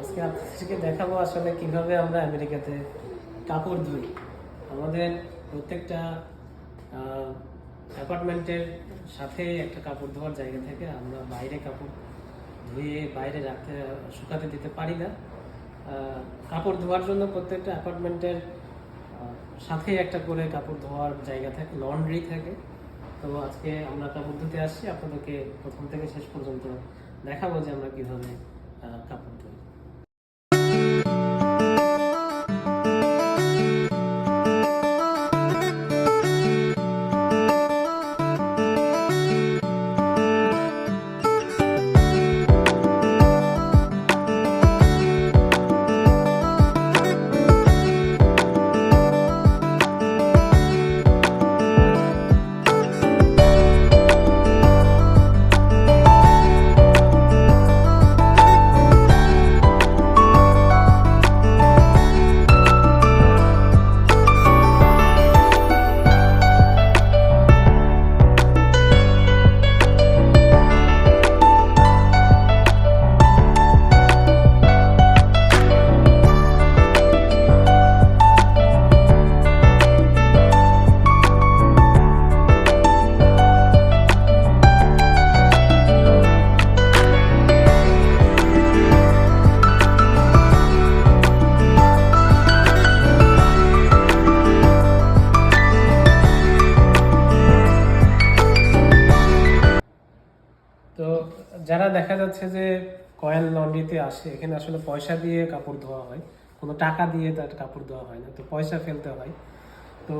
আজকে আপনাদেরকে দেখাবো আসলে কীভাবে আমরা আমেরিকাতে কাপড় ধুই। আমাদের প্রত্যেকটা অ্যাপার্টমেন্টের সাথে একটা কাপড় ধোয়ার জায়গা থেকে। আমরা বাইরে কাপড় ধুয়ে বাইরে রাখতে, শুকাতে দিতে পারি না। কাপড় ধোয়ার জন্য প্রত্যেকটা অ্যাপার্টমেন্টের সাথে একটা করে কাপড় ধোয়ার জায়গা থাকে, লন্ড্রি থাকে। তো আজকে আমরা কাপড় ধুতে আসছি। আপনাদেরকে প্রথম থেকে শেষ পর্যন্ত দেখাবো যে আমরা কীভাবে কাপড় ধুই। যারা দেখা যাচ্ছে যে কয়েল লন্ড্রিতে আসে, এখানে আসলে পয়সা দিয়ে কাপড় ধোয়া হয়, কোনো টাকা দিয়ে তার কাপড় ধোয়া হয় না, তো পয়সা ফেলতে হয়। তো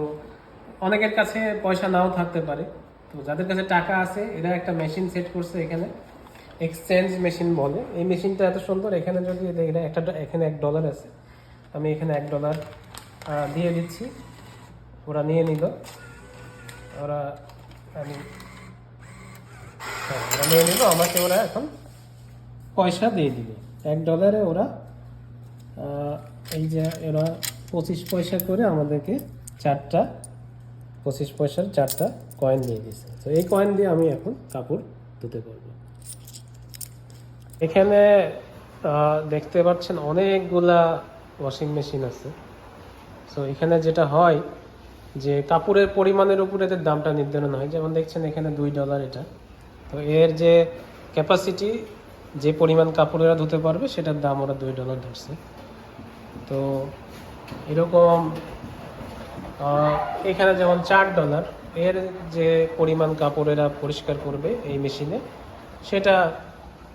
অনেকের কাছে পয়সা নাও থাকতে পারে, তো যাদের কাছে টাকা আছে, এরা একটা মেশিন সেট করছে এখানে, এক্সচেঞ্জ মেশিন বলে। এই মেশিনটা এত সুন্দর, এখানে যদি এটা একটা এখানে এক ডলার আছে, আমি এখানে এক ডলার দিয়ে দিচ্ছি, ওরা নিয়ে নিল, ওরা, আমি হ্যাঁ, নিয়ে আমাকে ওরা এখন পয়সা দিয়ে দিবে। এক ডলারে ওরা এই যে ওরা পঁচিশ পয়সা করে আমাদেরকে চারটা পঁচিশ পয়সার চারটা কয়েন দিয়ে দিচ্ছে তো এই কয়েন দিয়ে আমি এখন কাপড় ধুতে পারব। এখানে দেখতে পাচ্ছেন অনেকগুলা ওয়াশিং মেশিন আছে। সো এখানে যেটা হয় যে কাপড়ের পরিমাণের উপরে এদের দামটা নির্ধারণ হয়। যেমন দেখছেন এখানে দুই ডলার এটা। তো এর যে ক্যাপাসিটি যে পরিমাণ কাপড় এরা ধুতে পারবে, সেটার দাম ওরা দুই ডলার ধরছে। তো এরকম এখানে যেমন চার ডলার এর যে পরিমাণ কাপড় এরা পরিষ্কার করবে এই মেশিনে সেটা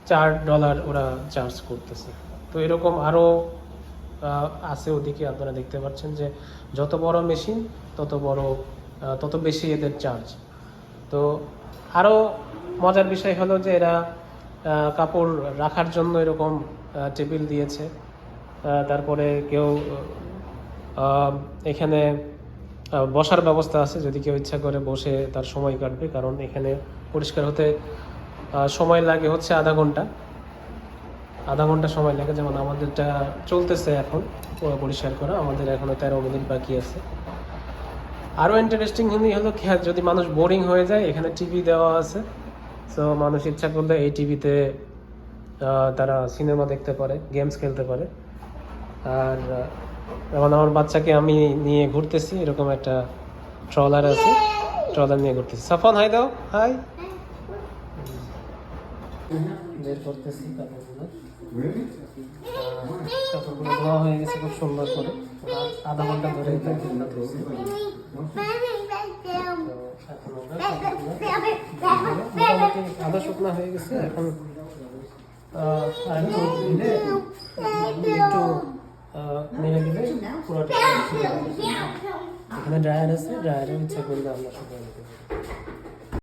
চার ডলার ওরা চার্জ করতেছে। তো এরকম আরও আছে ওদিকে, আপনারা দেখতে পাচ্ছেন যে যত বড় মেশিন তত বড় তত বেশি এদের চার্জ তো আরও মজার বিষয় হলো যে এরা কাপড় রাখার জন্য এরকম টেবিল দিয়েছে। তারপরে কেউ এখানে বসার ব্যবস্থা আছে। যদি কেউ ইচ্ছা করে বসে তার সময় কাটবে, কারণ এখানে পরিষ্কার হতে সময় লাগে হচ্ছে আধা ঘণ্টা। আধা ঘণ্টা সময় লাগে। যেমন আমাদেরটা চলতেছে এখন পরিষ্কার করা। আমাদের এখনও তেরো মিনিট বাকি আছে। আরও ইন্টারেস্টিং হলো যদি মানুষ বোরিং হয়ে যায়, এখানে টিভি দেওয়া আছে। সো মানুষ ইচ্ছা করলে এই টিভিতে তারা সিনেমা দেখতে পারে গেমস খেলতে পারে। আর যেমন আমার বাচ্চাকে আমি নিয়ে ঘুরতেছি এরকম একটা ট্রলার আছে। ট্রলার নিয়ে ঘুরতেছি। সাফন হাই দাও হাই বের করতেছি কাপড়গুলো। কাপড়গুলো ধোয়া হয়ে গেছে খুব সুন্দর করে। আধা ঘণ্টা ধরে এটা ধুয়ে দিয়েছে। তো এখন ওরা কাপড়গুলো মোটামুটি আধা শুকনা হয়ে গেছে এখন আহ, আর একটু দিলে একটু আহ, নেড়ে দিলে পুরোটা শুকিয়ে যাবে। এখানে ড্রায়ার আছে ড্রায়ারে ইচ্ছা করলে আমরা শুকিয়ে নিতে পারি